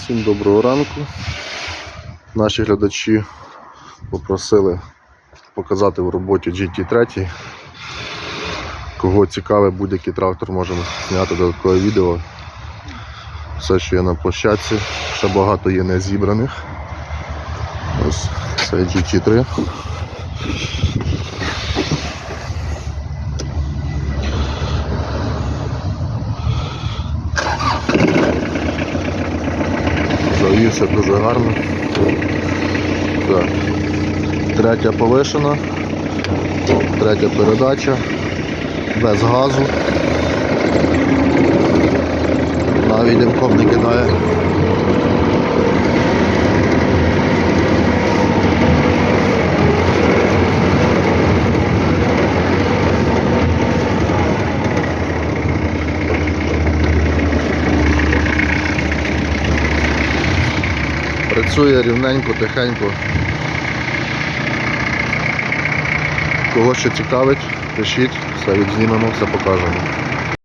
Всім доброго ранку. Наші глядачі попросили показати в роботі GT3. Кого цікавий будь-який трактор, можемо зняти додаткове відео. Все, що є на площадці, ще багато є не зібраних. Ось це GT3. Завівся дуже гарно. Так. Третя повишена, третя передача, без газу. Навіть димком не кидає. Працює рівненько, тихенько. Кого ще цікавить, пишіть, все відзнімемо, все покажемо.